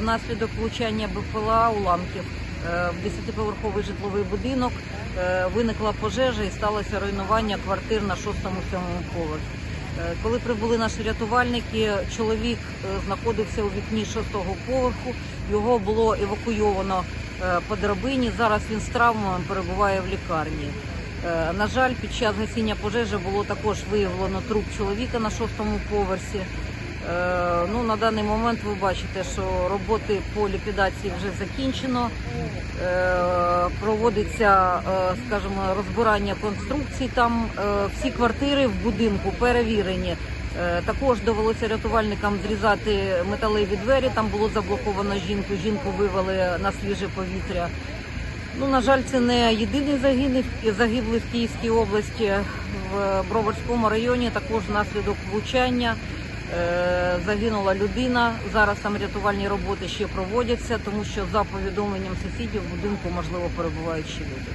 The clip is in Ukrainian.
внаслідок влучання БПЛА уламків е, в 10-поверховий житловий будинок е, виникла пожежа і сталося руйнування квартир на 6-7 поверсі. Е, Коли прибули наші рятувальники, чоловік знаходився у вікні 6-го поверху. Його було евакуйовано по драбині. Зараз він з травмами перебуває в лікарні. На жаль, під час гасіння пожежі було також виявлено труп чоловіка на шостому поверсі. Е, Ну, на даний момент ви бачите, що роботи по ліквідації вже закінчено. Е, Проводиться, е, скажімо, розбирання конструкцій. Там всі квартири в будинку перевірені. Також довелося рятувальникам зрізати металеві двері. Там було заблоковано жінку. Жінку вивели на свіже повітря. Ну, на жаль, це не єдиний загиблий, загиблий в Київській області. В Броварському районі також внаслідок влучання загинула людина. Зараз там рятувальні роботи ще проводяться, тому що за повідомленням сусідів в будинку можливо перебувають ще люди.